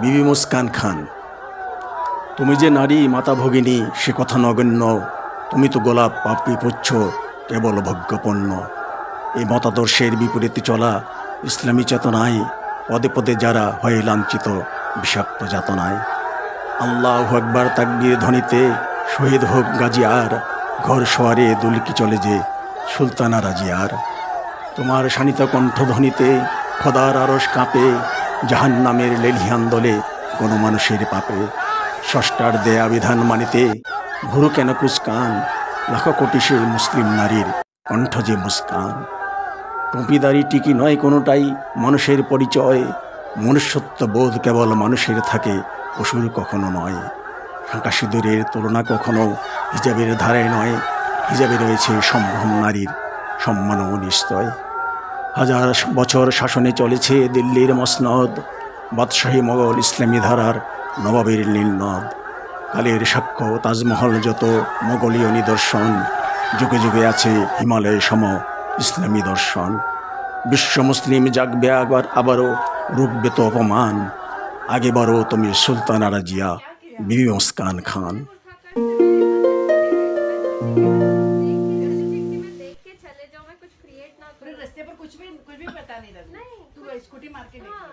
বিবি মুস্কান খান, তুমি যে নারী মাতা ভগিনী, সে কথা নগণ্য। তুমি তো গোলাপ পাপড়ি পুচ্ছ, কেবল ভোগ্যপণ্য। এই মতাদর্শের বিপরীতে চলা ইসলামী চেতনায়, পদে পদে যারা হয়ে লাঞ্ছিত, বিষাক্ত যাতনায়। আল্লাহ একবার তাকবীর ধ্বনিতে শহীদ হোক গাজিয়ার ঘর সোয়ারে দুলকি চলে যে সুলতানা রাজিয়ার। তোমার শানিত কণ্ঠধ্বনিতে খদার আরস কাঁপে জাহান নামের লেলিহান দলে কোনো মানুষের পাপে। ষষ্ঠার দেয়া বিধান মানিতে ভুরু কেন কুস্কান লাখো কোটি সেই মুসলিম নারীর কণ্ঠ যে মুস্কান টুপিদারি টিকি নয় কোনোটাই মানুষের পরিচয়। মনুষ্যত্ব বোধ কেবল মানুষের থাকে পশুর কখনো নয়। ফাঁকা সিঁদুরের তুলনা কখনো হিজাবের ধারায় নয়। হিজাবে রয়েছে সম্ভ্রম নারীর সম্মান ও নিশ্চয়। হাজার বছর শাসনে চলেছে দিল্লির মসনদ, বাদশাহী মোগল ইসলামী ধারার নবাবের নীলনদ কালের সাক্ষ্য, তাজমহল যত মোগলীয় নিদর্শন, যুগে যুগে আছে হিমালয় সম ইসলামী দর্শন। বিশ্ব মুসলিম জাগবে আবার, আবারও রুখবে তো অপমান। আগে বারো তুমি সুলতানা রাজিয়া, বিবি খান। भी कुछ भी पता नहीं लगता नहीं तू स्कूटी मार के हाँ।